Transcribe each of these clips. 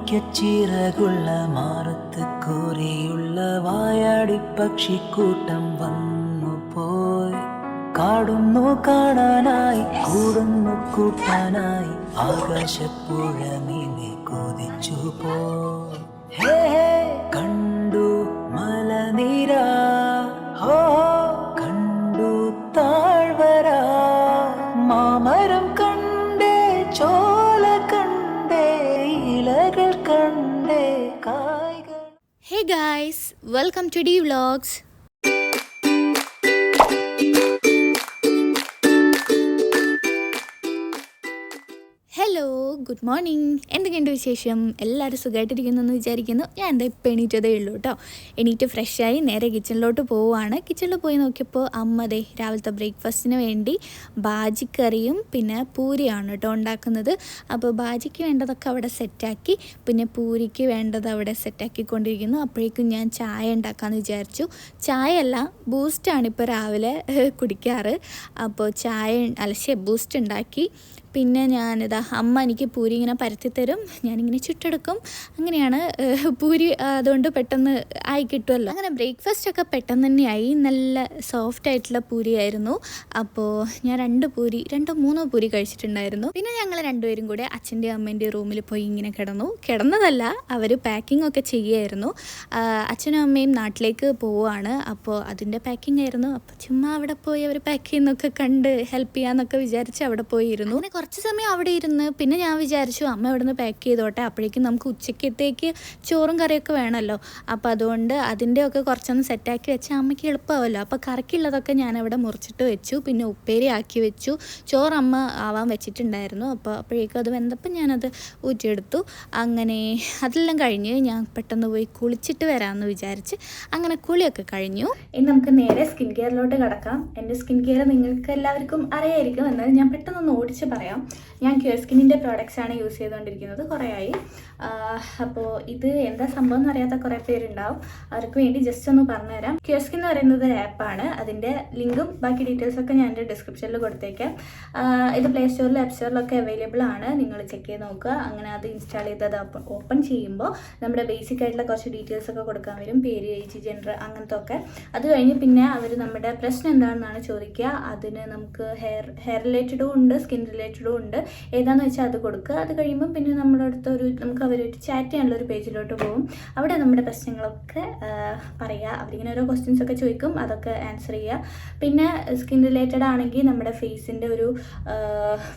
മാണിക്യച്ചിറകുള്ള മാറത്ത് കോരിയുള്ള വായാടി പക്ഷിക്കൂട്ടം വന്നു പോയി. കാടുന്നു കാണാനായി കൂടുന്നു കൂട്ടാനായി ആകാശപ്പുഴ മീനെ കൊതിച്ചു ഹേ, കണ്ടു മലനിര കണ്ടേ കായ്കൾ Hey guys, welcome to Good morning. എന്തൊക്കെയുണ്ട് വിശേഷം? എല്ലാവരും സുഖമായിട്ടിരിക്കുന്നു എന്ന് വിചാരിക്കുന്നു. ഞാൻ എന്താ ഇപ്പം എണീറ്റതേ ഉള്ളൂ കേട്ടോ. എണീറ്റ് ഫ്രഷായി നേരെ കിച്ചണിലോട്ട് പോവുകയാണ് കിച്ചണിൽ പോയി നോക്കിയപ്പോൾ അമ്മ ദേ രാവിലത്തെ ബ്രേക്ക്ഫാസ്റ്റിന് വേണ്ടി ബാജിക്കറിയും പിന്നെ പൂരിയാണ് കേട്ടോ ഉണ്ടാക്കുന്നത്. അപ്പോൾ ബാജിക്ക് വേണ്ടതൊക്കെ അവിടെ സെറ്റാക്കി പിന്നെ പൂരിക്ക് വേണ്ടത് അവിടെ സെറ്റാക്കിക്കൊണ്ടിരിക്കുന്നു. അപ്പോഴേക്കും ഞാൻ ചായ ഉണ്ടാക്കാമെന്ന് വിചാരിച്ചു. ചായ അല്ല ബൂസ്റ്റാണ് ഇപ്പോൾ രാവിലെ കുടിക്കാറ്. അപ്പോൾ ചായ അലശ്ശേ ബൂസ്റ്റ് ഉണ്ടാക്കി. പിന്നെ ഞാനിതാ അമ്മ എനിക്ക് പൂരി ഇങ്ങനെ പരത്തി തരും. ഞാനിങ്ങനെ ചുട്ടെടുക്കും. അങ്ങനെയാണ് പൂരി അതുകൊണ്ട് പെട്ടെന്ന് ആയി കിട്ടുമല്ലോ അങ്ങനെ ബ്രേക്ക്ഫാസ്റ്റ് ഒക്കെ പെട്ടെന്ന് തന്നെയായി നല്ല സോഫ്റ്റ് ആയിട്ടുള്ള പൂരിയായിരുന്നു. അപ്പോൾ ഞാൻ രണ്ട് പൂരി രണ്ടോ മൂന്നോ പൂരി കഴിച്ചിട്ടുണ്ടായിരുന്നു. പിന്നെ ഞങ്ങൾ രണ്ടുപേരും കൂടെ അച്ഛന്റെ അമ്മേന്റെ റൂമിൽ പോയി ഇങ്ങനെ കിടന്നു. കിടന്നതല്ല അവർ പാക്കിംഗ് ഒക്കെ ചെയ്യുമായിരുന്നു അച്ഛനും അമ്മയും നാട്ടിലേക്ക് പോവുകയാണ്. അപ്പോൾ അതിന്റെ പാക്കിംഗ് ആയിരുന്നു. അപ്പോൾ ചുമ്മാ അവിടെ പോയി അവർ പാക്ക് ചെയ്യുന്നൊക്കെ കണ്ട് ഹെൽപ്പ് ചെയ്യാന്നൊക്കെ വിചാരിച്ച് അവിടെ പോയിരുന്നു. അങ്ങനെ കുറച്ച് സമയം അവിടെ ഇരുന്ന് പിന്നെ ഞാൻ വിചാരിച്ചു അമ്മ ഇവിടെ നിന്ന് പാക്ക് ചെയ്തോട്ടെ അപ്പോഴേക്കും നമുക്ക് ഉച്ചക്കത്തേക്ക് ചോറും കറിയൊക്കെ വേണമല്ലോ അപ്പോൾ അതുകൊണ്ട് അതിന്റെയൊക്കെ കുറച്ചൊന്ന് സെറ്റാക്കി വെച്ചാൽ അമ്മയ്ക്ക് എളുപ്പമാവല്ലോ അപ്പോൾ കറിക്കുള്ളതൊക്കെ ഞാൻ അവിടെ മുറിച്ചിട്ട് വെച്ചു പിന്നെ ഉപ്പേരി ആക്കി വെച്ചു. ചോറ് അമ്മ ആവാൻ വെച്ചിട്ടുണ്ടായിരുന്നു. അപ്പോൾ അപ്പോഴേക്കും അത് വെന്തപ്പോൾ ഞാനത് ഊറ്റിയെടുത്തു. അങ്ങനെ അതെല്ലാം കഴിഞ്ഞ് ഞാൻ പെട്ടെന്ന് പോയി കുളിച്ചിട്ട് വരാമെന്ന് വിചാരിച്ച് അങ്ങനെ കുളിയൊക്കെ കഴിഞ്ഞു. ഇനി നമുക്ക് നേരെ സ്കിൻ കെയറിലോട്ട് കിടക്കാം. എന്റെ സ്കിൻ കെയർ നിങ്ങൾക്ക് എല്ലാവർക്കും അറിയായിരിക്കും. എന്നാൽ ഞാൻ പെട്ടെന്ന് ഓടിച്ച് പറയാം. ഞാൻ ക്യൂർ സ്കിന്നിന്റെ പ്രോഡക്റ്റ്സ് ആണ് യൂസ് ചെയ്തുകൊണ്ടിരിക്കുന്നത്. കുറേയായി. അപ്പോൾ ഇത് എന്താ സംഭവം എന്ന് അറിയാത്ത കുറേ പേരുണ്ടാവും. അവർക്ക് വേണ്ടി ജസ്റ്റ് ഒന്ന് പറഞ്ഞുതരാം. ക്യൂർ സ്കിൻ എന്ന് പറയുന്നത് ഒരു ആപ്പാണ് അതിന്റെ ലിങ്കും ബാക്കി ഡീറ്റെയിൽസൊക്കെ ഞാൻ എന്റെ ഡിസ്ക്രിപ്ഷനിൽ കൊടുത്തേക്കാം. ഇത് പ്ലേ സ്റ്റോറിലും ആപ്പ് സ്റ്റോറിലൊക്കെ അവൈലബിൾ ആണ്. നിങ്ങൾ ചെക്ക് ചെയ്ത് നോക്കുക. അങ്ങനെ അത് ഇൻസ്റ്റാൾ ചെയ്ത് അത് ഓപ്പൺ ചെയ്യുമ്പോൾ നമ്മുടെ ബേസിക് ആയിട്ടുള്ള കുറച്ച് ഡീറ്റെയിൽസ് ഒക്കെ കൊടുക്കാൻ വരും. പേര് ഏജ് ജെൻഡർ അങ്ങനത്തെ ഒക്കെ. അത് കഴിഞ്ഞ് പിന്നെ അവർ നമ്മുടെ പ്രശ്നം എന്താണെന്നാണ് ചോദിക്കുക. അതിന് നമുക്ക് ഹെയർ ഹെയർ റിലേറ്റഡും ഉണ്ട് സ്കിൻ റിലേറ്റഡും ഉണ്ട്. ഏതാണെന്ന് വെച്ചാൽ അത് കൊടുക്കുക. അത് കഴിയുമ്പോൾ പിന്നെ നമ്മുടെ അടുത്ത് ഒരു നമുക്ക് അവരായിട്ട് ചാറ്റ് ചെയ്യാനുള്ള ഒരു പേജിലോട്ട് പോകും അവിടെ നമ്മുടെ പ്രശ്നങ്ങളൊക്കെ പറയുക അവരിങ്ങനെ ഓരോ ക്വസ്റ്റ്യൻസ് ഒക്കെ ചോദിക്കും അതൊക്കെ ആൻസർ ചെയ്യുക പിന്നെ സ്കിൻ റിലേറ്റഡ് ആണെങ്കിൽ നമ്മുടെ ഫേസിന്റെ ഒരു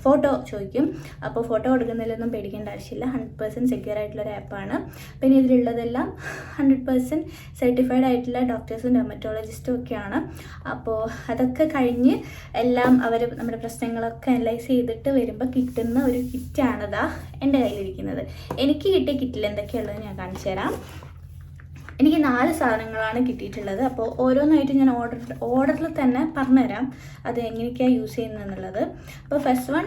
ഫോട്ടോ ചോദിക്കും. അപ്പോൾ ഫോട്ടോ കൊടുക്കുന്നതിലൊന്നും പേടിക്കേണ്ട ആവശ്യമില്ല. ഹൺഡ്രഡ് പെർസെന്റ് സെക്യൂർ ആയിട്ടുള്ള ഒരു ആപ്പാണ് പിന്നെ ഇതിലുള്ളതെല്ലാം ഹൺഡ്രഡ് പെർസെന്റ് സർട്ടിഫൈഡ് ആയിട്ടുള്ള ഡോക്ടേഴ്സും ഡെർമറ്റോളജിസ്റ്റും ഒക്കെയാണ്. അപ്പോൾ അതൊക്കെ കഴിഞ്ഞ് എല്ലാം അവർ നമ്മുടെ പ്രശ്നങ്ങളൊക്കെ അനലൈസ് ചെയ്തിട്ട് വരുമ്പോൾ കിട്ടുന്ന ഒരു കിറ്റാണിതാ എന്റെ കയ്യിലിരിക്കുന്നത്. എനിക്ക് കിട്ടിയ കിറ്റിൽ എന്തൊക്കെയുള്ളത് ഞാൻ കാണിച്ചു തരാം. എനിക്ക് നാല് സാധനങ്ങളാണ് കിട്ടിയിട്ടുള്ളത്. അപ്പോൾ ഓരോന്നായിട്ട് ഞാൻ ഓർഡർ ഓർഡറിൽ തന്നെ പറഞ്ഞുതരാം അത് എങ്ങനെയൊക്കെയാണ് യൂസ് ചെയ്യുന്നത് എന്നുള്ളത്. അപ്പോൾ ഫസ്റ്റ് വൺ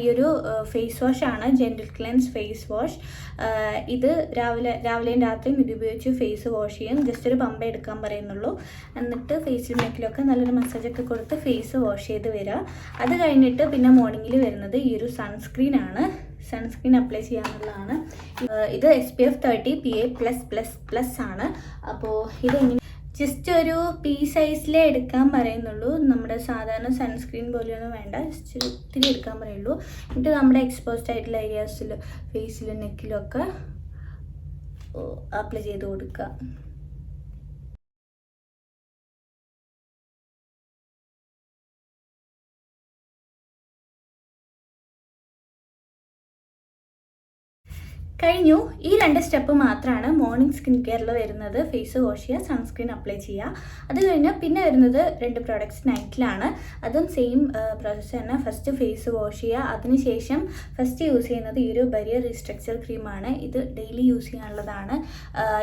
ഈ ഒരു ഫേസ് വാഷാണ് ജെന്റിൽ ക്ലെൻസ് ഫേസ് വാഷ് ഇത് രാവിലെ രാവിലെയും രാത്രിയും ഇത് ഉപയോഗിച്ച് ഫേസ് വാഷ് ചെയ്യും. ജസ്റ്റ് ഒരു പമ്പ എടുക്കാൻ പറയുന്നുള്ളൂ. എന്നിട്ട് ഫേസിൽ നെക്കിലൊക്കെ നല്ലൊരു മസാജൊക്കെ കൊടുത്ത് ഫേസ് വാഷ് ചെയ്ത് വരിക. അത് കഴിഞ്ഞിട്ട് പിന്നെ മോർണിംഗിൽ വരുന്നത് ഈ ഒരു സൺസ്ക്രീൻ ആണ്. സൺസ്ക്രീൻ അപ്ലൈ ചെയ്യാമെന്നുള്ളതാണ് ഇത് S P F thirty P A plus plus plus ആണ്. അപ്പോൾ ഇതെങ്ങനെ ജസ്റ്റ് ഒരു പി സൈസിലേ എടുക്കാൻ പറയുന്നുള്ളൂ. നമ്മുടെ സാധാരണ സൺസ്ക്രീൻ പോലെയൊന്നും വേണ്ട. ജസ്റ്റ് ഒത്തിരി എടുക്കാൻ പറയുള്ളൂ. എന്നിട്ട് നമ്മുടെ എക്സ്പോസ്ഡ് ആയിട്ടുള്ള ഏരിയാസിൽ ഫേസിലും നെക്കിലും ഒക്കെ അപ്ലൈ ചെയ്ത് കൊടുക്കുക. കഴിഞ്ഞു. ഈ രണ്ട് സ്റ്റെപ്പ് മാത്രമാണ് മോർണിംഗ് സ്കിൻ കെയറിൽ വരുന്നത്. ഫേസ് വാഷ് ചെയ്യുക സൺസ്ക്രീൻ അപ്ലൈ ചെയ്യുക അത് കഴിഞ്ഞ് പിന്നെ വരുന്നത് രണ്ട് പ്രോഡക്റ്റ്സ് നൈറ്റിലാണ്. അതും സെയിം പ്രോസസ്സ് തന്നെ. ഫസ്റ്റ് ഫേസ് വാഷ് ചെയ്യുക അതിനുശേഷം ഫസ്റ്റ് യൂസ് ചെയ്യുന്നത് ഈ ഒരു ബരിയർ റീസ്ട്രക്ചർ ക്രീമാണ്. ഇത് ഡെയിലി യൂസ് ചെയ്യാനുള്ളതാണ്.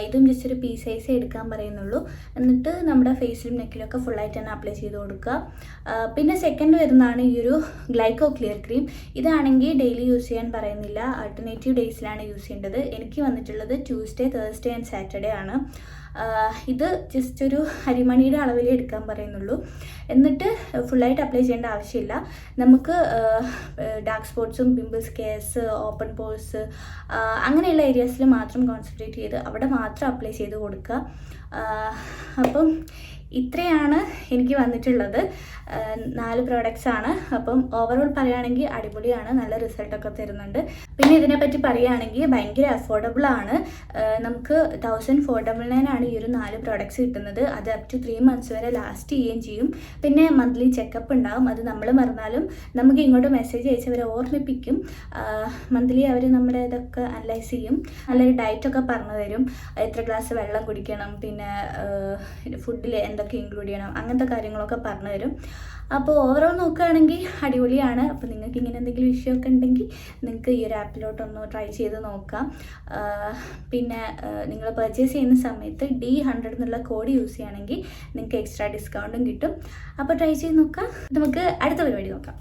ഇതും ജസ്റ്റ് ഒരു പീസ് സൈസ് എടുക്കാൻ പറയുന്നുള്ളൂ. എന്നിട്ട് നമ്മുടെ ഫേസിലും നെക്കിലും നെക്കിലൊക്കെ ഫുള്ളായിട്ട് തന്നെ അപ്ലൈ ചെയ്ത് കൊടുക്കുക. പിന്നെ സെക്കൻഡ് വരുന്നതാണ് ഈ ഒരു ഗ്ലൈക്കോ ക്ലിയർ ക്രീം. ഇതാണെങ്കിൽ ഡെയിലി യൂസ് ചെയ്യാൻ പറയുന്നില്ല. ആൾട്ടർനേറ്റീവ് ഡേയ്സിലാണ് യൂസ് യൂസ് ചെയ്യേണ്ടത്. എനിക്ക് വന്നിട്ടുള്ളത് ട്യൂസ്ഡേ തേഴ്സ്ഡേ ആൻഡ് സാറ്റർഡേ ആണ്. ഇത് ജസ്റ്റ് ഒരു അരിമണിയുടെ അളവിലേ എടുക്കാൻ പറയുന്നുള്ളൂ. എന്നിട്ട് ഫുള്ളായിട്ട് അപ്ലൈ ചെയ്യേണ്ട ആവശ്യമില്ല. നമുക്ക് ഡാർക്ക് സ്പോട്ട്സും പിമ്പിൾസ് കേസ് ഓപ്പൺ പോഴ്സ് അങ്ങനെയുള്ള ഏരിയാസിൽ മാത്രം കോൺസെൻട്രേറ്റ് ചെയ്ത് അവിടെ മാത്രം അപ്ലൈ ചെയ്ത് കൊടുക്കുക. അപ്പം ഇത്രയാണ് എനിക്ക് വന്നിട്ടുള്ളത്. നാല് പ്രോഡക്റ്റ്സ് ആണ്. അപ്പം ഓവറോൾ പറയുകയാണെങ്കിൽ അടിപൊളിയാണ്. നല്ല റിസൾട്ടൊക്കെ തരുന്നുണ്ട്. പിന്നെ ഇതിനെപ്പറ്റി പറയുകയാണെങ്കിൽ ഭയങ്കര അഫോർഡബിൾ ആണ്. നമുക്ക് തൗസൻഡ് ഫോർ ഡബിൾ നയൻ ആണ് ഈ ഒരു നാല് പ്രോഡക്റ്റ്സ് കിട്ടുന്നത്. അത് അപ് ടു ത്രീ മന്ത്സ് വരെ ലാസ്റ്റ് ചെയ്യുകയും ചെയ്യും. പിന്നെ മന്ത്ലി ചെക്കപ്പ് ഉണ്ടാകും അത് നമ്മൾ മറന്നാലും നമുക്ക് ഇങ്ങോട്ട് മെസ്സേജ് അയച്ചവരെ ഓർമ്മിപ്പിക്കും. മന്ത്ലി അവർ നമ്മുടെ ഇതൊക്കെ അനലൈസ് ചെയ്യും. നല്ലൊരു ഡയറ്റൊക്കെ പറഞ്ഞു തരും എത്ര ഗ്ലാസ് വെള്ളം കുടിക്കണം. പിന്നെ ഫുഡിൽ എന്തൊക്കെ ഇൻക്ലൂഡ് ചെയ്യണം അങ്ങനത്തെ കാര്യങ്ങളൊക്കെ പറഞ്ഞു തരും. അപ്പോൾ ഓവറോൾ നോക്കുകയാണെങ്കിൽ അടിപൊളിയാണ്. അപ്പോൾ നിങ്ങൾക്ക് ഇങ്ങനെ എന്തെങ്കിലും ഇഷ്യൂ ഒക്കെ ഉണ്ടെങ്കിൽ നിങ്ങൾക്ക് ഈ ഒരു ആപ്പിലോട്ടൊന്ന് ട്രൈ ചെയ്ത് നോക്കാം. പിന്നെ നിങ്ങൾ പർച്ചേസ് ചെയ്യുന്ന സമയത്ത് ഡി ഹൺഡ്രഡ് എന്നുള്ള കോഡ് യൂസ് ചെയ്യുകയാണെങ്കിൽ നിങ്ങൾക്ക് എക്സ്ട്രാ ഡിസ്കൗണ്ടും കിട്ടും. അപ്പോൾ ട്രൈ ചെയ്ത് നോക്കാം. നമുക്ക് അടുത്ത പരിപാടി നോക്കാം.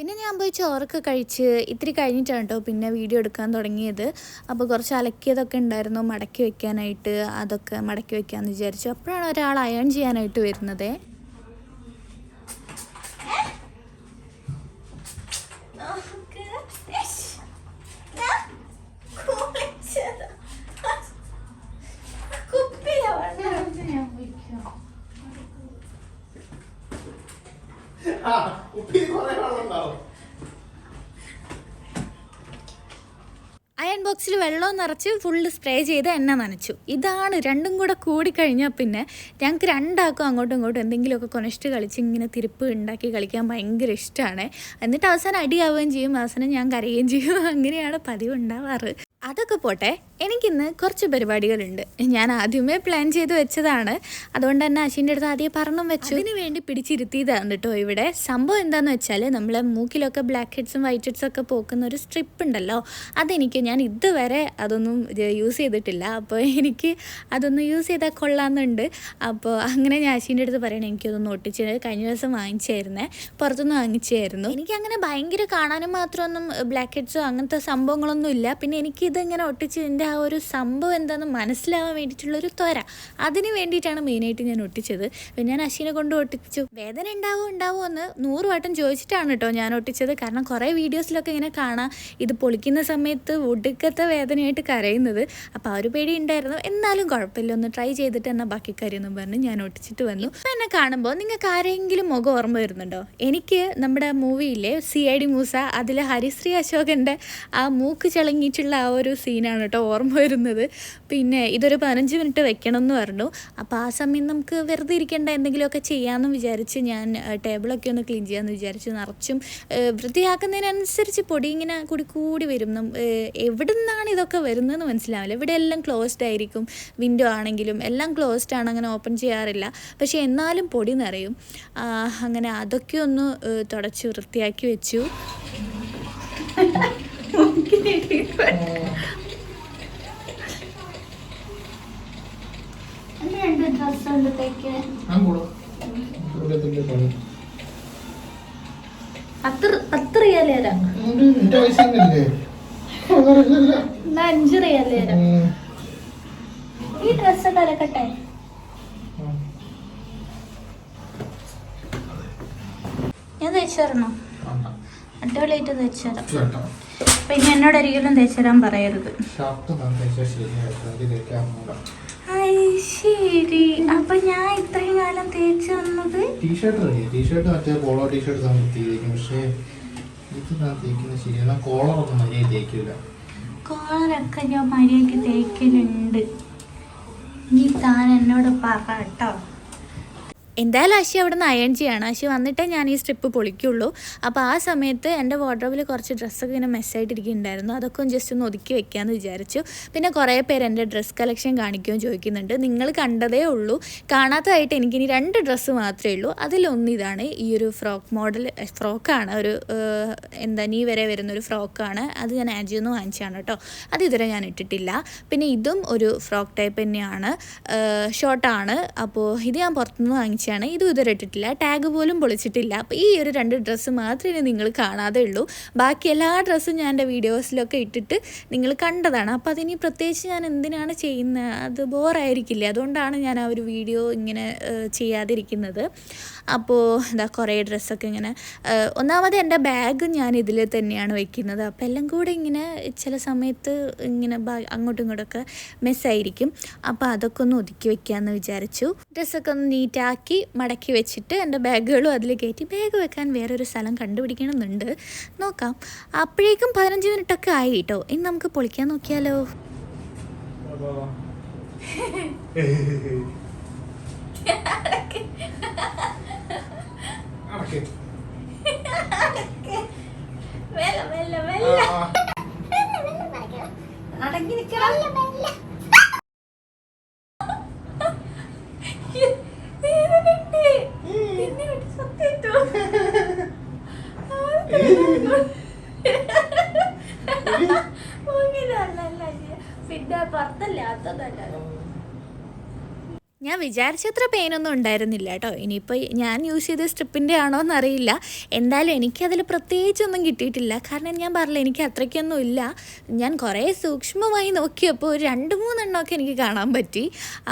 പിന്നെ ഞാൻ പോയി ചോറൊക്കെ കഴിച്ച് ഇത്തിരി കഴിഞ്ഞിട്ടാണ് കേട്ടോ പിന്നെ വീഡിയോ എടുക്കാൻ തുടങ്ങിയത്. അപ്പോൾ കുറച്ച് അലക്കിയതൊക്കെ ഉണ്ടായിരുന്നു മടക്കി വെക്കാനായിട്ട് അതൊക്കെ മടക്കി വെക്കാമെന്ന് വിചാരിച്ചു. അപ്പോഴാണ് ഒരാൾ അയൺ ചെയ്യാനായിട്ട് വരുന്നത്. ആ, ഉപ്പി കുറേ വെള്ളം ഉണ്ടാവും. അയൺ ബോക്സിൽ വെള്ളം നിറച്ച് ഫുള്ള് സ്പ്രേ ചെയ്ത് എണ്ണ നനച്ചു. ഇതാണ് രണ്ടും കൂടെ കൂടിക്കഴിഞ്ഞാൽ പിന്നെ ഞങ്ങൾക്ക് രണ്ടാക്കും അങ്ങോട്ടും ഇങ്ങോട്ടും എന്തെങ്കിലുമൊക്കെ കൊനഷ്ട് കളിച്ച് ഇങ്ങനെ തിരുപ്പ് ഉണ്ടാക്കി കളിക്കാൻ ഭയങ്കര ഇഷ്ടമാണ് എന്നിട്ട് അവസാനം അടിയാവുകയും ചെയ്യും അവസാനം ഞാൻ കരയുകയും ചെയ്യും. അങ്ങനെയാണ് പതിവ് ഉണ്ടാവാറ്. അതൊക്കെ പോട്ടെ എനിക്കിന്ന് കുറച്ച് പരിപാടികളുണ്ട്. ഞാൻ ആദ്യമേ പ്ലാൻ ചെയ്ത് വെച്ചതാണ്. അതുകൊണ്ട് തന്നെ അശ്വിന്റെ അടുത്ത് ആദ്യം പറഞ്ഞു വെച്ചു. അതിന് വേണ്ടി പിടിച്ചിരുത്തിയതാണ് കേട്ടോ ഇവിടെ. സംഭവം എന്താണെന്ന് വെച്ചാൽ നമ്മൾ മൂക്കിലൊക്കെ ബ്ലാക്ക് ഹെഡ്സും വൈറ്റ് ഹെഡ്സും ഒക്കെ പോക്കുന്ന ഒരു സ്ട്രിപ്പ് ഉണ്ടല്ലോ. അതെനിക്ക് ഞാൻ ഇതുവരെ അതൊന്നും യൂസ് ചെയ്തിട്ടില്ല. അപ്പോൾ എനിക്ക് അതൊന്ന് യൂസ് ചെയ്താൽ കൊള്ളാമെന്നുണ്ട്. അപ്പോൾ അങ്ങനെ ഞാൻ അശ്വിന്റെ അടുത്ത് പറയണേ എനിക്കതൊന്ന് ഒട്ടിച്ച് കഴിഞ്ഞ ദിവസം വാങ്ങിച്ചായിരുന്നേ. പുറത്തുനിന്ന് വാങ്ങിച്ചായിരുന്നു. എനിക്ക് അങ്ങനെ ഭയങ്കര കാണാനും മാത്രമൊന്നും ബ്ലാക്ക് ഹെഡ്സോ അങ്ങനത്തെ സംഭവങ്ങളൊന്നും ഇല്ല. പിന്നെ എനിക്ക് ഇതിങ്ങനെ ഒട്ടിച്ചതിന്റെ ആ ഒരു സംഭവം എന്താണെന്ന് മനസ്സിലാവാൻ വേണ്ടിയിട്ടുള്ളൊരു ത്വര. അതിന് വേണ്ടിയിട്ടാണ് മെയിനായിട്ട് ഞാൻ ഒട്ടിച്ചത്. പിന്നെ ഞാൻ അശ്വിനെ കൊണ്ട് ഒട്ടിച്ചു. വേദന ഉണ്ടാവോ ഉണ്ടാവോ എന്ന് നൂറ് വട്ടം ചോദിച്ചിട്ടാണ് കേട്ടോ ഞാൻ ഒട്ടിച്ചത്. കാരണം കുറേ വീഡിയോസിലൊക്കെ ഇങ്ങനെ കാണാം. ഇത് പൊളിക്കുന്ന സമയത്ത് ഒടുക്കത്തെ വേദനയായിട്ട് കരയുന്നത്. അപ്പോൾ ആ ഒരു പേടി ഉണ്ടായിരുന്നു. എന്നാലും കുഴപ്പമില്ല. ഒന്ന് ട്രൈ ചെയ്തിട്ട് എന്നാൽ ബാക്കി കാര്യമൊന്നും പറഞ്ഞ് ഞാൻ ഒട്ടിച്ചിട്ട് വന്നു. ഇപ്പം എന്നെ കാണുമ്പോൾ നിങ്ങൾക്ക് ആരെങ്കിലും മുഖം ഓർമ്മ വരുന്നുണ്ടോ? എനിക്ക് നമ്മുടെ മൂവിയിലെ സി ഐ ഡി മൂസ അതിൽ ഹരിശ്രീ അശോകന്റെ ആ മൂക്ക് ചളങ്ങിയിട്ടുള്ള ആ ഒരു സീനാണ് കേട്ടോ ഓർമ്മ വരുന്നത്. പിന്നെ ഇതൊരു പതിനഞ്ച് മിനിറ്റ് വെക്കണം എന്ന് പറഞ്ഞു. അപ്പോൾ ആ സമയം നമുക്ക് വെറുതെ ഇരിക്കേണ്ട എന്തെങ്കിലുമൊക്കെ ചെയ്യാമെന്ന് വിചാരിച്ച് ഞാൻ ടേബിളൊക്കെ ഒന്ന് ക്ലീൻ ചെയ്യാമെന്ന് വിചാരിച്ച് നിറച്ചും വൃത്തിയാക്കുന്നതിനനുസരിച്ച് പൊടി ഇങ്ങനെ കൂടി കൂടി വരും. എവിടെ നിന്നാണ് ഇതൊക്കെ വരുന്നതെന്ന് മനസ്സിലാവില്ല. ഇവിടെ എല്ലാം ക്ലോസ്ഡ് ആയിരിക്കും. വിൻഡോ ആണെങ്കിലും എല്ലാം ക്ലോസ്ഡ് ആണ് അങ്ങനെ ഓപ്പൺ ചെയ്യാറില്ല. പക്ഷേ എന്നാലും പൊടി നിറയും. അങ്ങനെ അതൊക്കെ ഒന്ന് തുടച്ച് വൃത്തിയാക്കി വെച്ചു. ഞാൻ കൂടും. തുല്യത്തിന്റെ പണി. പത്ത് പത്ത് റിയാൽ തരാം ഇത് നിന്റെ പൈസ തന്നെയല്ലേ? അതറിയില്ലല്ലോ. എന്നാ അഞ്ച് ഈ. ഞാൻ തയ്ച്ചു തരണോ. അടിപൊളിയായിട്ട് തയ്ച്ചു തരാം. പിന്നെ എന്നോട് ഒരിക്കലും തയ്ച്ചു തരാൻ പറയരുത് ശരി. അപ്പൊ ഞാൻ ഇത്രയും കാലം തേച്ചു വന്നത്? ടീഷർട്ട് ടീഷർട്ട് മറ്റേ പോളോ ടീഷർട്ട് തേക്കും പക്ഷേ ഇത് ഞാൻ തേക്കുന്നത് ശരിയല്ല കോളറൊന്നും മര്യാദ തേക്കില്ല. കോളറൊക്കെ ഞാൻ മര്യാദയ്ക്ക് തേക്കലുണ്ട്. നീ താൻ എന്നോട് പറ കേട്ടോ. എന്തായാലും അശി അവിടെ നിന്ന് അയൺ ചെയ്യാണ്. അശി വന്നിട്ടേ ഞാൻ ഈ സ്ട്രിപ്പ് പൊളിക്കുള്ളൂ. അപ്പോൾ ആ സമയത്ത് എന്റെ വാർഡ്രോബിൽ കുറച്ച് ഡ്രസ്സൊക്കെ ഇങ്ങനെ മെസ്സായിട്ടിരിക്കുന്നുണ്ടായിരുന്നു അതൊക്കെ ഒന്ന് ജസ്റ്റ് ഒന്ന് ഒതുക്കി വെക്കാമെന്ന് വിചാരിച്ചു. പിന്നെ കുറേ പേര് എന്റെ ഡ്രസ്സ് കളക്ഷൻ കാണിക്കുകയും ചോദിക്കുന്നുണ്ട്. നിങ്ങൾ കണ്ടതേ ഉള്ളൂ. കാണാത്തതായിട്ട് എനിക്കിനി രണ്ട് ഡ്രസ്സ് മാത്രമേ ഉള്ളൂ. അതിലൊന്ന് ഇതാണ്. ഈ ഒരു ഫ്രോക്ക് മോഡൽ ഫ്രോക്കാണ് ഒരു എന്താ നീ വരെ വരുന്ന ഒരു ഫ്രോക്കാണ് അത് ഞാൻ ആജിയിൽ നിന്ന് വാങ്ങിച്ചതാണ് കേട്ടോ. അത് ഇതുവരെ ഞാൻ ഇട്ടിട്ടില്ല. പിന്നെ ഇതും ഒരു ഫ്രോക്ക് ടൈപ്പ് തന്നെയാണ്. ഷോർട്ടാണ് അപ്പോൾ ഇത് ഞാൻ പുറത്തുനിന്ന് വാങ്ങിച്ചതാണ്. വാങ്ങിച്ചാണ് ഇതും ഇതുവരെ ഇട്ടിട്ടില്ല. ടാഗ് പോലും പൊളിച്ചിട്ടില്ല. അപ്പോൾ ഈ ഒരു രണ്ട് ഡ്രസ്സ് മാത്രമേ നിങ്ങൾ കാണാതെ ഉള്ളൂ. ബാക്കി എല്ലാ ഡ്രസ്സും ഞാൻ എന്റെ വീഡിയോസിലൊക്കെ ഇട്ടിട്ട് നിങ്ങൾ കണ്ടതാണ്. അപ്പോൾ അതിനി പ്രത്യേകിച്ച് ഞാൻ എന്തിനാണ് ചെയ്യുന്നത്? അത് ബോറായിരിക്കില്ലേ അതുകൊണ്ടാണ് ഞാൻ ആ ഒരു വീഡിയോ ഇങ്ങനെ ചെയ്യാതിരിക്കുന്നത്. അപ്പോൾ എന്താ കുറേ ഡ്രസ്സൊക്കെ ഇങ്ങനെ ഒന്നാമത് എന്റെ ബാഗ് ഞാൻ ഇതിൽ തന്നെയാണ് വെക്കുന്നത്. അപ്പോൾ എല്ലാം കൂടെ ഇങ്ങനെ ചില സമയത്ത് ഇങ്ങനെ ബാ- അങ്ങോട്ടും ഇങ്ങോട്ടൊക്കെ മെസ്സായിരിക്കും അപ്പോൾ അതൊക്കെ ഒന്ന് ഒതുക്കി വെക്കാമെന്ന് വിചാരിച്ചു. ഡ്രസ്സൊക്കെ ഒന്ന് നീറ്റാക്കി മടക്കി വെച്ചിട്ട് എന്റെ ബാഗുകളും അതിൽ കയറ്റി ബാഗ് വെക്കാൻ വേറൊരു സ്ഥലം കണ്ടുപിടിക്കണമെന്നുണ്ട്. നോക്കാം. അപ്പോഴേക്കും പതിനഞ്ച് മിനിറ്റൊക്കെ ആയി കേട്ടോ. ഇനി നമുക്ക് പൊളിക്കാൻ നോക്കിയാലോ? പിന്നെ പുറത്തല്ലാത്തതല്ല ഞാൻ വിചാരിച്ചത്ര പെയിനൊന്നും ഉണ്ടായിരുന്നില്ല കേട്ടോ. ഇനിയിപ്പോൾ ഞാൻ യൂസ് ചെയ്ത സ്ട്രിപ്പിന്റെ ആണോ എന്നറിയില്ല. എന്തായാലും എനിക്കതിൽ പ്രത്യേകിച്ചൊന്നും കിട്ടിയിട്ടില്ല. കാരണം ഞാൻ പറഞ്ഞില്ല എനിക്ക് അത്രയ്ക്കൊന്നും ഇല്ല. ഞാൻ കുറേ സൂക്ഷ്മമായി നോക്കിയപ്പോൾ രണ്ട് മൂന്നെണ്ണമൊക്കെ എനിക്ക് കാണാൻ പറ്റി.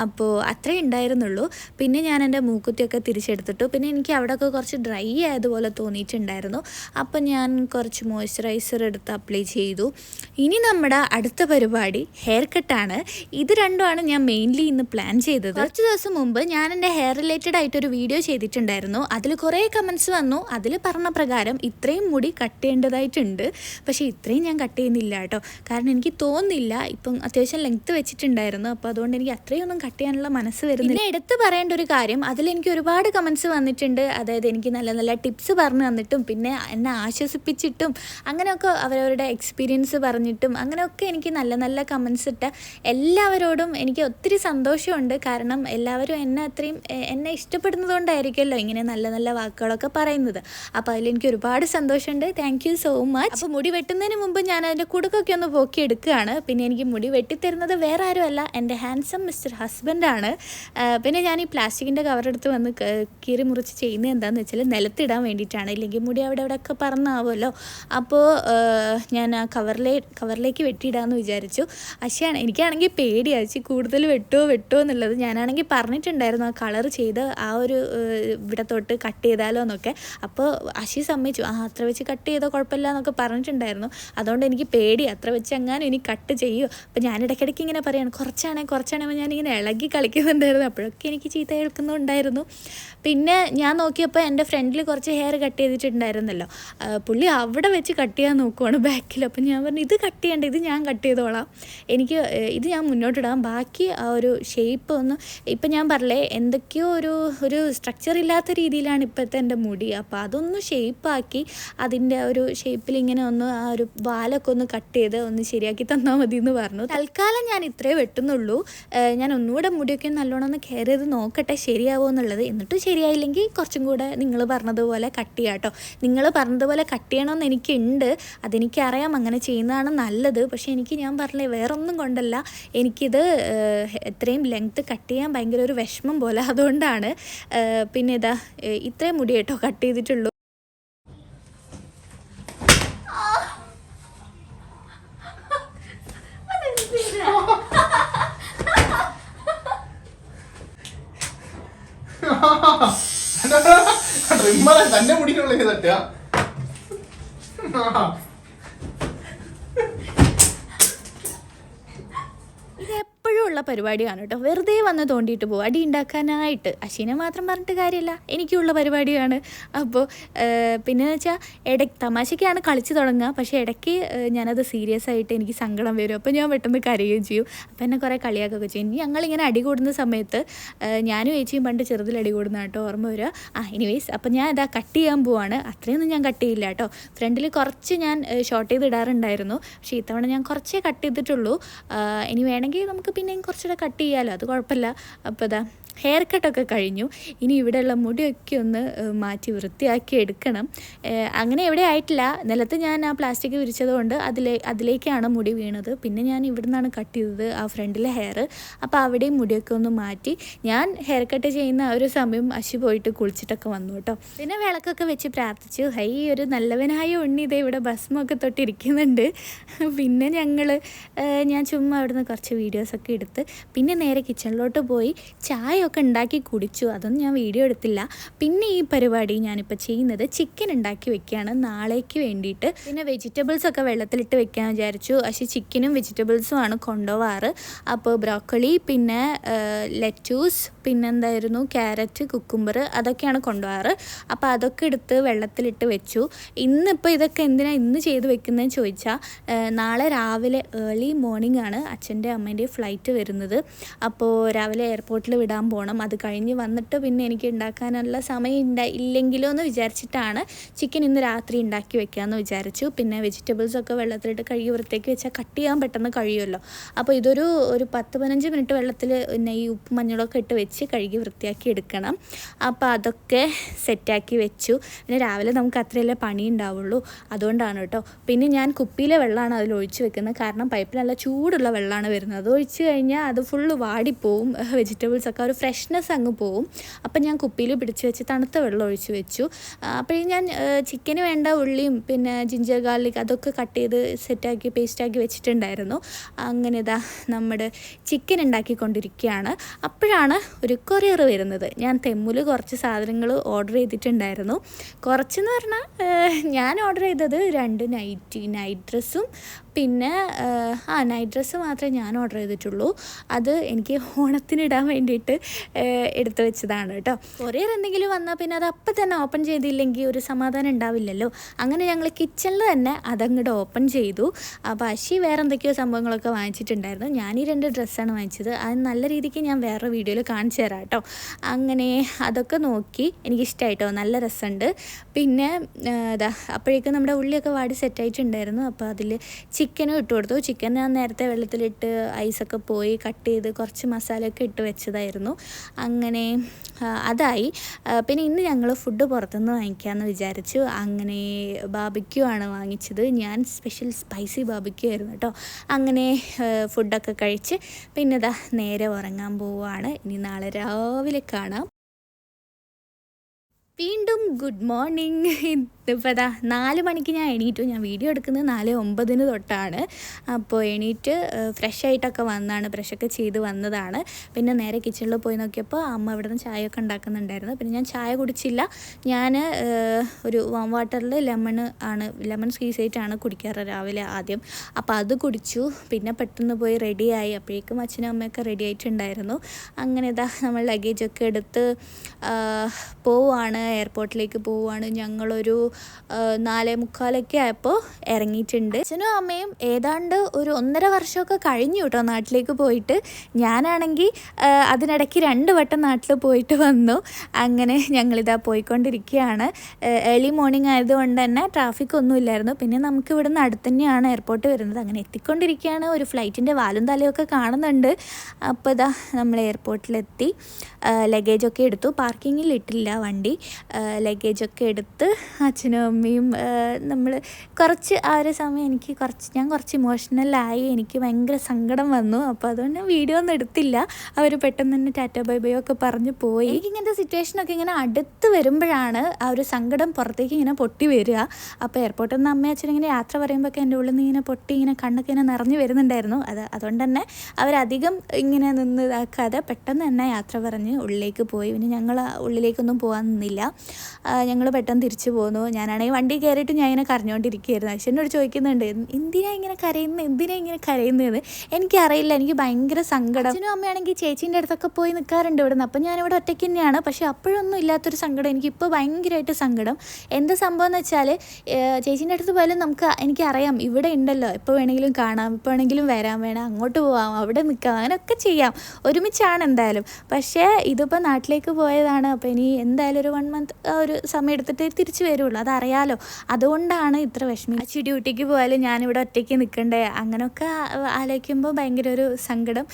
അപ്പോൾ അത്രേ ഉണ്ടായിരുന്നുള്ളൂ. പിന്നെ ഞാൻ എന്റെ മൂക്കുത്തിയൊക്കെ തിരിച്ചെടുത്തിട്ടു. പിന്നെ എനിക്ക് അവിടെയൊക്കെ കുറച്ച് ഡ്രൈ ആയതുപോലെ തോന്നിയിട്ടുണ്ടായിരുന്നു. അപ്പോൾ ഞാൻ കുറച്ച് മോയ്സ്ചറൈസർ എടുത്ത് അപ്ലൈ ചെയ്തു. ഇനി നമ്മുടെ അടുത്ത പരിപാടി ഹെയർ കട്ടാണ് ഇത് രണ്ടുമാണ് ഞാൻ മെയിൻലി ഇന്ന് പ്ലാൻ ചെയ്തത്. കുറച്ച് ദിവസം മുമ്പ് ഞാൻ എന്റെ ഹെയർ റിലേറ്റഡ് ആയിട്ടൊരു വീഡിയോ ചെയ്തിട്ടുണ്ടായിരുന്നു. അതിൽ കുറേ കമൻസ് വന്നു. അതിൽ പറഞ്ഞ പ്രകാരം ഇത്രയും മുടി കട്ട് ചെയ്യേണ്ടതായിട്ടുണ്ട്. പക്ഷേ ഇത്രയും ഞാൻ കട്ട് ചെയ്യുന്നില്ല കേട്ടോ. കാരണം എനിക്ക് തോന്നുന്നില്ല. ഇപ്പം അത്യാവശ്യം ലെങ്ത്ത് വെച്ചിട്ടുണ്ടായിരുന്നു. അപ്പോൾ അതുകൊണ്ട് എനിക്ക് അത്രയൊന്നും കട്ട് ചെയ്യാനുള്ള മനസ്സ് വരുന്നില്ല. എടുത്ത് പറയേണ്ട ഒരു കാര്യം. അതിൽ എനിക്ക് ഒരുപാട് കമൻസ് വന്നിട്ടുണ്ട്. അതായത് എനിക്ക് നല്ല നല്ല ടിപ്സ് പറഞ്ഞു തന്നിട്ടും പിന്നെ എന്നെ ആശ്വസിപ്പിച്ചിട്ടും അങ്ങനെയൊക്കെ അവരവരുടെ എക്സ്പീരിയൻസ് പറഞ്ഞിട്ടും അങ്ങനെയൊക്കെ എനിക്ക് നല്ല നല്ല കമൻസ് ഇട്ട എല്ലാവരോടും എനിക്ക് ഒത്തിരി സന്തോഷമുണ്ട്. കാരണം എല്ലാവരും എന്നെ അത്രയും എന്നെ ഇഷ്ടപ്പെടുന്നത് ഇങ്ങനെ നല്ല നല്ല വാക്കുകളൊക്കെ പറയുന്നത്. അപ്പോൾ അതിലെനിക്ക് ഒരുപാട് സന്തോഷമുണ്ട്. താങ്ക് യു സോ മച്ച് അപ്പോൾ മുടി വെട്ടുന്നതിന് മുമ്പ് ഞാൻ അതിന്റെ കുടുക്കൊക്കെ ഒന്ന് പോക്കി എടുക്കുകയാണ്. പിന്നെ എനിക്ക് മുടി വെട്ടിത്തരുന്നത് വേറെ ആരുമല്ല എന്റെ ഹാൻസം മിസ്റ്റർ ഹസ്ബൻഡാണ് പിന്നെ ഞാൻ ഈ പ്ലാസ്റ്റിക്കിന്റെ കവറെടുത്ത് വന്ന് കീറി മുറിച്ച് ചെയ്യുന്നത് എന്താണെന്ന് വെച്ചാൽ നിലത്തിടാൻ വേണ്ടിയിട്ടാണ്. ഇല്ലെങ്കിൽ മുടി അവിടെ അവിടെ ഒക്കെ പറന്നാവുമല്ലോ. അപ്പോൾ ഞാൻ ആ കവറിലേ കവറിലേക്ക് വെട്ടിയിടാമെന്ന് വിചാരിച്ചു. പക്ഷേ എനിക്കാണെങ്കിൽ പേടിയാച്ചി കൂടുതൽ വെട്ടോ വെട്ടോ എന്നുള്ളത്. ഞാനാണെങ്കിൽ പറഞ്ഞിട്ടുണ്ടായിരുന്നു ആ കളർ ചെയ്ത് ആ ഒരു ഇവിടെ തൊട്ട് കട്ട് ചെയ്താലോ എന്നൊക്കെ. അപ്പോൾ അശി സമ്മതിച്ചു. ആ അത്ര വെച്ച് കട്ട് ചെയ്തോ കുഴപ്പമില്ല എന്നൊക്കെ പറഞ്ഞിട്ടുണ്ടായിരുന്നു. അതുകൊണ്ട് എനിക്ക് പേടി. അത്ര വെച്ച് എങ്ങാനും ഇനി കട്ട് ചെയ്യൂ. അപ്പോൾ ഞാൻ ഇടയ്ക്കിടയ്ക്ക് ഇങ്ങനെ പറയാണ് കുറച്ചാണേ കുറച്ചാണേ ഞാനിങ്ങനെ ഇളകി കളിക്കുന്നുണ്ടായിരുന്നു. അപ്പോഴൊക്കെ എനിക്ക് ചീത്ത കേൾക്കുന്നുണ്ടായിരുന്നു. പിന്നെ ഞാൻ നോക്കിയപ്പോൾ എന്റെ ഫ്രണ്ടിൽ കുറച്ച് ഹെയർ കട്ട് ചെയ്തിട്ടുണ്ടായിരുന്നല്ലോ. പുള്ളി അവിടെ വെച്ച് കട്ട് ചെയ്യാൻ നോക്കുവാണ് ബാക്കിൽ അപ്പം ഞാൻ പറഞ്ഞു ഇത് കട്ട് ചെയ്യേണ്ട ഇത് ഞാൻ കട്ട് ചെയ്തോളാം. എനിക്ക് ഇത് ഞാൻ മുന്നോട്ടിടാം. ബാക്കി ആ ഒരു ഷേപ്പ് ഒന്ന് ഇപ്പം ഞാൻ പറഞ്ഞേ എന്തൊക്കെയോ ഒരു ഒരു സ്ട്രക്ചർ ഇല്ലാത്ത രീതിയിലാണ് ഇപ്പോഴത്തെ എന്റെ മുടി. അപ്പോൾ അതൊന്ന് ഷേപ്പാക്കി അതിന്റെ ഒരു ഷേപ്പിൽ ഇങ്ങനെ ഒന്ന് ആ ഒരു വാലൊക്കെ ഒന്ന് കട്ട് ചെയ്ത് ഒന്ന് ശരിയാക്കി തന്നാൽ മതി എന്ന് പറഞ്ഞു. തൽക്കാലം ഞാൻ ഇത്രേ വെട്ടുന്നുള്ളൂ. ഞാൻ ഒന്നുകൂടെ മുടിയൊക്കെ നല്ലോണം ഒന്ന് കെയർ ചെയ്ത് നോക്കട്ടെ ശരിയാവോ എന്നുള്ളത്. എന്നിട്ടും ശരിയായില്ലെങ്കിൽ കുറച്ചും കൂടെ നിങ്ങൾ പറഞ്ഞതുപോലെ കട്ട് ചെയ്യാം കേട്ടോ. നിങ്ങൾ പറഞ്ഞതുപോലെ കട്ട് ചെയ്യണമെന്ന് എനിക്കുണ്ട്. അതെനിക്കറിയാം അങ്ങനെ ചെയ്യുന്നതാണ് നല്ലത്. പക്ഷേ എനിക്ക് ഞാൻ പറഞ്ഞില്ലേ വേറൊന്നും കൊണ്ടല്ല. എനിക്കിത് എത്രയും ലെങ്ത്ത് കട്ട് ചെയ്യാൻ ഭയങ്കര ഒരു വിഷമം പോലെ അതുകൊണ്ടാണ് പിന്നെ ഇതാ ഇത്രയും മുടി കേട്ടോ കട്ട് ചെയ്തിട്ടുള്ളൂ തന്നെ മുടിക്കുള്ള തട്ടുക ഇത് ഉള്ള പരിപാടിയാണ് കേട്ടോ. വെറുതെ വന്ന് തോണ്ടിയിട്ട് പോകും അടി ഉണ്ടാക്കാനായിട്ട്. അശ്വിനെ മാത്രം പറഞ്ഞിട്ട് കാര്യമില്ല. എനിക്കുള്ള പരിപാടിയാണ്. അപ്പോൾ പിന്നെ വെച്ചാൽ ഇടയ്ക്ക് തമാശയ്ക്കാണ് കളിച്ച് തുടങ്ങുക. പക്ഷേ ഇടയ്ക്ക് ഞാനത് സീരിയസ് ആയിട്ട് എനിക്ക് സങ്കടം വരും. അപ്പോൾ ഞാൻ പെട്ടെന്ന് കരയുകയും ചെയ്യും. അപ്പോൾ എന്നെ കുറേ കളിയാക്കുകയൊക്കെ ചെയ്യും. ഇനി ഞങ്ങളിങ്ങനെ അടി കൂടുന്ന സമയത്ത് ഞാനും ചേച്ചിയും പണ്ട് ചെറുതിൽ അടി കൂടുന്ന കേട്ടോ ഓർമ്മ വരിക ആ എനിവേസ് അപ്പോൾ ഞാൻ ഇതാ കട്ട് ചെയ്യാൻ പോവാണ്. അത്രയൊന്നും ഞാൻ കട്ട് ചെയ്യില്ല കേട്ടോ. ഫ്രണ്ടിൽ കുറച്ച് ഞാൻ ഷോർട്ട് ചെയ്ത് ഇടാറുണ്ടായിരുന്നു. പക്ഷേ ഇത്തവണ ഞാൻ കുറച്ചേ കട്ട് ചെയ്തിട്ടുള്ളൂ. ഇനി വേണമെങ്കിൽ നമുക്ക് പിന്നെയും കുറച്ചുകൂടെ കട്ട് ചെയ്യാമല്ലോ അത് കുഴപ്പമില്ല. അപ്പോൾ ഇതാ ഹെയർ കട്ടൊക്കെ കഴിഞ്ഞു. ഇനി ഇവിടെയുള്ള മുടിയൊക്കെ ഒന്ന് മാറ്റി വൃത്തിയാക്കി എടുക്കണം. അങ്ങനെ എവിടെ ആയിട്ടില്ല. നിലത്ത് ഞാൻ ആ പ്ലാസ്റ്റിക് വിരിച്ചതുകൊണ്ട് അതിലേ അതിലേക്കാണ് മുടി വീണത്. പിന്നെ ഞാൻ ഇവിടെ നിന്നാണ് കട്ട് ചെയ്തത് ആ ഫ്രണ്ടിലെ ഹെയർ അപ്പോൾ അവിടെയും മുടിയൊക്കെ ഒന്ന് മാറ്റി. ഞാൻ ഹെയർ കട്ട് ചെയ്യുന്ന ഒരു സമയം അശി പോയിട്ട് കുളിച്ചിട്ടൊക്കെ വന്നു കേട്ടോ. പിന്നെ വിളക്കൊക്കെ വെച്ച് പ്രാർത്ഥിച്ചു. ഹൈ ഒരു നല്ലവനായ ഉണ്ണി ഇതേ ഇവിടെ ഭസ്മൊക്കെ തൊട്ടിരിക്കുന്നുണ്ട്. പിന്നെ ഞങ്ങൾ ഞാൻ ചുമ്മാ അവിടുന്ന് കുറച്ച് വീഡിയോസൊക്കെ എടുത്ത്. പിന്നെ നേരെ കിച്ചണിലോട്ട് പോയി. ചായ ഒക്കെ ഉണ്ടാക്കി കുടിച്ചു. അതൊന്നും ഞാൻ വീഡിയോ എടുത്തില്ല. പിന്നെ ഈ പരിപാടി ഞാനിപ്പോൾ ചെയ്യുന്നത് ചിക്കൻ ഉണ്ടാക്കി വെക്കുകയാണ് നാളേക്ക് വേണ്ടിയിട്ട്. പിന്നെ വെജിറ്റബിൾസ് ഒക്കെ വെള്ളത്തിലിട്ട് വെക്കാൻ വിചാരിച്ചു. പക്ഷേ ചിക്കനും വെജിറ്റബിൾസും ആണ് കൊണ്ടുപോവാറ്. അപ്പോൾ ബ്രോക്കളി പിന്നെ ലെറ്റൂസ് പിന്നെന്തായിരുന്നു? ക്യാരറ്റ് കുക്കുംബർ അതൊക്കെയാണ് കൊണ്ടുപോകാറ്. അപ്പോൾ അതൊക്കെ എടുത്ത് വെള്ളത്തിലിട്ട് വെച്ചു. ഇന്നിപ്പോൾ ഇതൊക്കെ എന്തിനാണ് ഇന്ന് ചെയ്ത് വെക്കുന്നതെന്ന് ചോദിച്ചാൽ നാളെ രാവിലെ ഏർലി മോർണിംഗ് ആണ് അച്ഛന്റെ അമ്മേന്റെ ഫ്ലൈറ്റ് വരുന്നത്. അപ്പോൾ രാവിലെ എയർപോർട്ടിൽ വിടാൻ പോകണം അത് കഴിഞ്ഞ് വന്നിട്ട് പിന്നെ എനിക്ക് ഉണ്ടാക്കാനുള്ള സമയം ഉണ്ടായി ഇല്ലെങ്കിലോ എന്ന് വിചാരിച്ചിട്ടാണ് ചിക്കൻ ഇന്ന് രാത്രി ഉണ്ടാക്കി വെക്കാമെന്ന് വിചാരിച്ചു. പിന്നെ വെജിറ്റബിൾസ് ഒക്കെ വെള്ളത്തിലിട്ട് കഴുകി വൃത്തിയാക്കി വെച്ചാൽ കട്ട് ചെയ്യാൻ പെട്ടെന്ന് കഴിയുമല്ലോ. അപ്പോൾ ഇതൊരു ഒരു പത്ത് പതിനഞ്ച് മിനിറ്റ് വെള്ളത്തിൽ പിന്നെ ഈ ഉപ്പ് മഞ്ഞളൊക്കെ ഇട്ട് വെച്ച് കഴുകി വൃത്തിയാക്കി എടുക്കണം. അപ്പോൾ അതൊക്കെ സെറ്റാക്കി വെച്ചു. പിന്നെ രാവിലെ നമുക്ക് അത്രയല്ലേ പണി ഉണ്ടാവുള്ളൂ. അതുകൊണ്ടാണ് കേട്ടോ. പിന്നെ ഞാൻ കുപ്പിയിലെ വെള്ളമാണ് അതിൽ ഒഴിച്ച് വെക്കുന്നത്. കാരണം പൈപ്പിൽ നല്ല ചൂടുള്ള വെള്ളമാണ് വരുന്നത്. അത് ഒഴിച്ച് കഴിഞ്ഞാൽ അത് ഫുള്ള് വാടിപ്പോവും. വെജിറ്റബിൾസ് ഒക്കെ ഒരു ഫ്രഷ്നെസ് അങ്ങ് പോവും. അപ്പം ഞാൻ കുപ്പിയിൽ പിടിച്ച് വെച്ച് തണുത്ത വെള്ളം ഒഴിച്ച് വെച്ചു. അപ്പോൾ ഞാൻ ചിക്കന് വേണ്ട ഉള്ളിയും പിന്നെ ജിഞ്ചർ ഗാർലിക് അതൊക്കെ കട്ട് ചെയ്ത് സെറ്റാക്കി പേസ്റ്റാക്കി വെച്ചിട്ടുണ്ടായിരുന്നു. അങ്ങനെ ഇതാ നമ്മുടെ ചിക്കൻ ഉണ്ടാക്കിക്കൊണ്ടിരിക്കുകയാണ്. അപ്പോഴാണ് ഒരു കൊറിയർ വരുന്നത്. ഞാൻ തെമ്മുൽ കുറച്ച് സാധനങ്ങൾ ഓർഡർ ചെയ്തിട്ടുണ്ടായിരുന്നു. കുറച്ചെന്ന് പറഞ്ഞാൽ ഞാൻ ഓർഡർ ചെയ്തത് രണ്ട് നൈറ്റി നൈറ്റ് ഡ്രസ്സും പിന്നെ ആ നൈറ്റ് ഡ്രസ്സ് മാത്രമേ ഞാൻ ഓർഡർ ചെയ്തിട്ടുള്ളൂ. അത് എനിക്ക് ഓണത്തിനിടാൻ വേണ്ടിയിട്ട് എടുത്തു വെച്ചതാണ് കേട്ടോ. കൊറിയർ എന്തെങ്കിലും വന്നാൽ പിന്നെ അത് അപ്പം തന്നെ ഓപ്പൺ ചെയ്തില്ലെങ്കിൽ ഒരു സമാധാനം ഉണ്ടാവില്ലല്ലോ. അങ്ങനെ ഞങ്ങൾ കിച്ചണിൽ തന്നെ അതങ്ങോട്ട് ഓപ്പൺ ചെയ്തു. അപ്പോൾ അശി വേറെ എന്തൊക്കെയോ സംഭവങ്ങളൊക്കെ വാങ്ങിച്ചിട്ടുണ്ടായിരുന്നു. ഞാൻ ഈ രണ്ട് ഡ്രസ്സാണ് വാങ്ങിച്ചത്. അത് നല്ല രീതിക്ക് ഞാൻ വേറെ വീഡിയോയിൽ കാണിച്ചു തരാം കേട്ടോ. അങ്ങനെ അതൊക്കെ നോക്കി എനിക്കിഷ്ടമായിട്ടോ നല്ല രസമുണ്ട്. പിന്നെ അതാ അപ്പോഴേക്കും നമ്മുടെ ഉള്ളിയൊക്കെ വാടി സെറ്റായിട്ടുണ്ടായിരുന്നു അപ്പോൾ അതിൽ ചിക്കനും ഇട്ട് കൊടുത്തു. ചിക്കൻ ഞാൻ നേരത്തെ വെള്ളത്തിലിട്ട് ഐസൊക്കെ പോയി കട്ട് ചെയ്ത് കുറച്ച് മസാലയൊക്കെ ഇട്ട് വെച്ചതായിരുന്നു. അങ്ങനെ അതായി. പിന്നെ ഇന്ന് ഞങ്ങൾ ഫുഡ് പുറത്തുനിന്ന് വാങ്ങിക്കാമെന്ന് വിചാരിച്ചു. അങ്ങനെ ബാബിക്യൂ ആണ് വാങ്ങിച്ചത്. ഞാൻ സ്പെഷ്യൽ സ്പൈസി ബാബിക്യൂ ആയിരുന്നു കേട്ടോ. അങ്ങനെ ഫുഡൊക്കെ കഴിച്ച് പിന്നെ ഇതാ നേരെ ഉറങ്ങാൻ പോവുകയാണ് ഇനി നാളെ രാവിലെ കാണാം. വീണ്ടും ഗുഡ് മോർണിംഗ്. ഇപ്പോൾ അതാ നാല് മണിക്ക് ഞാൻ എണീറ്റു. ഞാൻ വീഡിയോ എടുക്കുന്നത് നാല് ഒമ്പതിന് തൊട്ടാണ്. അപ്പോൾ എണീറ്റ് ഫ്രഷ് ആയിട്ടൊക്കെ വന്നതാണ് ബ്രഷൊക്കെ ചെയ്ത് വന്നതാണ്. പിന്നെ നേരെ കിച്ചണിൽ പോയി നോക്കിയപ്പോൾ അമ്മ ഇവിടെ നിന്ന് ചായയൊക്കെ ഉണ്ടാക്കുന്നുണ്ടായിരുന്നു. പിന്നെ ഞാൻ ചായ കുടിച്ചില്ല. ഞാൻ ഒരു വാം വാട്ടറിൽ ലെമൺ ആണ് ലെമൺ സ്ക്വീസായിട്ടാണ് കുടിക്കാറ് രാവിലെ ആദ്യം. അപ്പോൾ അത് കുടിച്ചു. പിന്നെ പെട്ടെന്ന് പോയി റെഡിയായി അപ്പോഴേക്കും അച്ഛനും അമ്മയൊക്കെ റെഡി ആയിട്ടുണ്ടായിരുന്നു. അങ്ങനെ ഇതാ നമ്മൾ ലഗേജൊക്കെ എടുത്ത് പോവുകയാണ് എയർപോർട്ടിലേക്ക് പോവുകയാണ്. ഞങ്ങളൊരു നാലേ മുക്കാലൊക്കെ ആയപ്പോൾ ഇറങ്ങിയിട്ടുണ്ട് അച്ഛനും അമ്മയും ഏതാണ്ട് ഒരു ഒന്നര വർഷമൊക്കെ കഴിഞ്ഞു കേട്ടോ നാട്ടിലേക്ക് പോയിട്ട്. ഞാനാണെങ്കിൽ അതിനിടയ്ക്ക് രണ്ട് വട്ടം നാട്ടിൽ പോയിട്ട് വന്നു. അങ്ങനെ ഞങ്ങളിതാ പോയിക്കൊണ്ടിരിക്കുകയാണ്. ഏർലി മോർണിംഗ് ആയതുകൊണ്ട് തന്നെ ട്രാഫിക് ഒന്നും ഇല്ലായിരുന്നു. പിന്നെ നമുക്ക് ഇവിടെ നിന്ന് അടുത്ത് തന്നെയാണ് എയർപോർട്ട് വരുന്നത്. അങ്ങനെ എത്തിക്കൊണ്ടിരിക്കുകയാണ്. ഒരു ഫ്ലൈറ്റിന്റെ വാലും തലയൊക്കെ കാണുന്നുണ്ട്. അപ്പോൾ ഇതാ നമ്മൾ എയർപോർട്ടിലെത്തി ലഗേജൊക്കെ എടുത്തു. പാർക്കിങ്ങിൽ ഇട്ടില്ല വണ്ടി. ലഗേജൊക്കെ എടുത്ത് അച്ഛനും അമ്മയും നമ്മൾ കുറച്ച് ആ ഒരു സമയം എനിക്ക് കുറച്ച് ഞാൻ കുറച്ച് ഇമോഷണലായി എനിക്ക് ഭയങ്കര സങ്കടം വന്നു. അപ്പോൾ അതുകൊണ്ട് വീഡിയോ ഒന്നും എടുത്തില്ല. അവർ പെട്ടെന്ന് തന്നെ ടാറ്റ ബൈ ബൈ ഒക്കെ പറഞ്ഞ് പോയി. എനിക്ക് ഇങ്ങനത്തെ സിറ്റുവേഷനൊക്കെ ഇങ്ങനെ അടുത്ത് വരുമ്പോഴാണ് ആ ഒരു സങ്കടം പുറത്തേക്ക് ഇങ്ങനെ പൊട്ടി വരിക. അപ്പോൾ എയർപോർട്ടിൽ നിന്ന് അമ്മയും അച്ഛനും ഇങ്ങനെ യാത്ര പറയുമ്പോഴൊക്കെ എന്റെ ഉള്ളിൽ നിന്ന് ഇങ്ങനെ പൊട്ടി ഇങ്ങനെ കണ്ണൊക്കെ ഇങ്ങനെ നിറഞ്ഞു വരുന്നുണ്ടായിരുന്നു. അത് അതുകൊണ്ട് തന്നെ അവരധികം ഇങ്ങനെ നിന്ന് ഇതാക്കാതെ പെട്ടെന്ന് തന്നെ യാത്ര പറഞ്ഞ് ഉള്ളിലേക്ക് പോയി. പിന്നെ ഞങ്ങൾ ഉള്ളിലേക്കൊന്നും പോകാൻ നിന്നില്ല. ഞങ്ങൾ പെട്ടെന്ന് തിരിച്ചു പോന്നു. ഞാനാണെങ്കിൽ വണ്ടി കയറിയിട്ട് ഞാൻ ഇങ്ങനെ കരഞ്ഞുകൊണ്ടിരിക്കുകയായിരുന്നു അച്ഛനോട് ചോദിക്കുന്നുണ്ട് എന്തിനാ ഇങ്ങനെ കരയുന്നത് എന്തിനാ ഇങ്ങനെ കരയുന്നതെന്ന് എനിക്കറിയില്ല. എനിക്ക് ഭയങ്കര സങ്കടം. അച്ഛനും അമ്മയാണെങ്കിൽ ചേച്ചീന്റെ അടുത്തൊക്കെ പോയി നിൽക്കാറുണ്ട് ഇവിടുന്ന്. അപ്പം ഞാനിവിടെ ഒറ്റയ്ക്ക് തന്നെയാണ്. പക്ഷേ അപ്പോഴൊന്നും ഇല്ലാത്തൊരു സങ്കടം. എനിക്കിപ്പോൾ ഭയങ്കരമായിട്ട് സങ്കടം. എന്താ സംഭവം എന്ന് വെച്ചാൽ ചേച്ചീന്റെ അടുത്ത് പോയാലും നമുക്ക് എനിക്കറിയാം. ഇവിടെ ഉണ്ടല്ലോ. എപ്പോൾ വേണമെങ്കിലും കാണാം. എപ്പോൾ വേണമെങ്കിലും വരാൻ വേണം അങ്ങോട്ട് പോവാം. അവിടെ നിൽക്കാം അങ്ങനെയൊക്കെ ചെയ്യാം. ഒരുമിച്ചാണ് എന്തായാലും. പക്ഷേ ഇതിപ്പോൾ നാട്ടിലേക്ക് പോയതാണ്. അപ്പോൾ ഇനി എന്തായാലും ഒരു വൺ മന്ത് ഒരു സമയം എടുത്തിട്ട് തിരിച്ചു വരുള്ളൂ. അതറിയാലോ. അതുകൊണ്ടാണ് ഇത്ര വിഷമം അച്ചി ഡ്യൂട്ടിക്ക് പോയാലും ഞാനിവിടെ ഒറ്റയ്ക്ക് നിൽക്കണ്ടേ? അങ്ങനെയൊക്കെ ആലോചിക്കുമ്പോൾ ഭയങ്കര ഒരു സങ്കടം.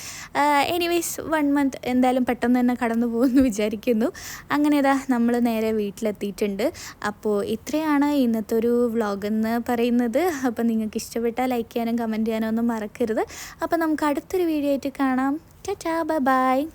എനിവേസ് വൺ മന്ത് എന്തായാലും പെട്ടെന്ന് തന്നെ കടന്നു പോകുമെന്ന് വിചാരിക്കുന്നു. അങ്ങനെ ഇതാ നമ്മൾ നേരെ വീട്ടിലെത്തിയിട്ടുണ്ട്. അപ്പോൾ ഇത്രയാണ് ഇന്നത്തെ ഒരു വ്ളോഗ് എന്ന് പറയുന്നത്. അപ്പോൾ നിങ്ങൾക്ക് ഇഷ്ടപ്പെട്ടാൽ ലൈക്ക് ചെയ്യാനും കമന്റ് ചെയ്യാനും ഒന്നും മറക്കരുത്. അപ്പോൾ നമുക്ക് അടുത്തൊരു വീഡിയോ ആയിട്ട് കാണാം. ടാ ബൈ ബൈ